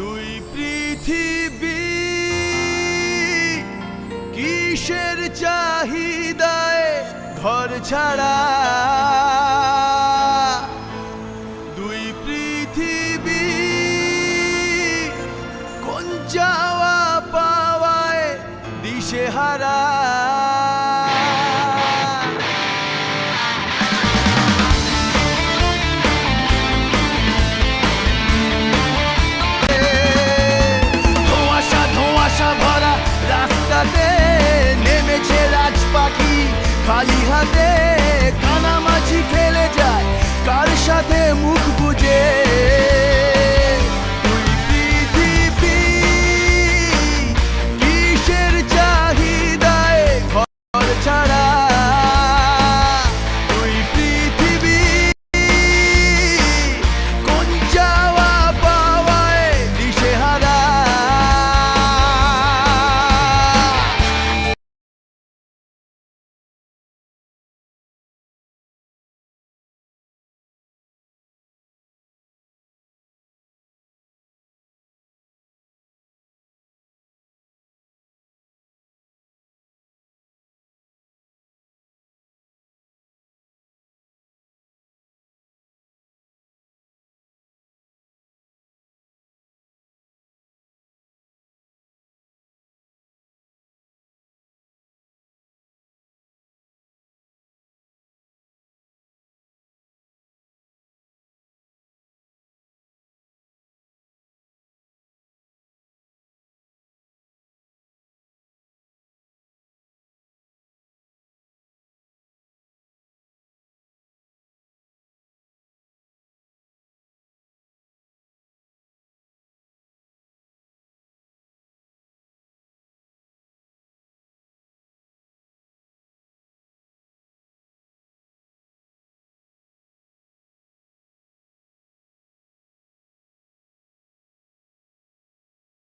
দুই পৃথিবী কিসের চাহিদায় ঘর ছাড়া? দুই পৃথিবী কোন চাওয়া পাওয়ায় দিশেহারা? খালি হাতে কানামাছি ফেলে যায়। কার সাথে মুখ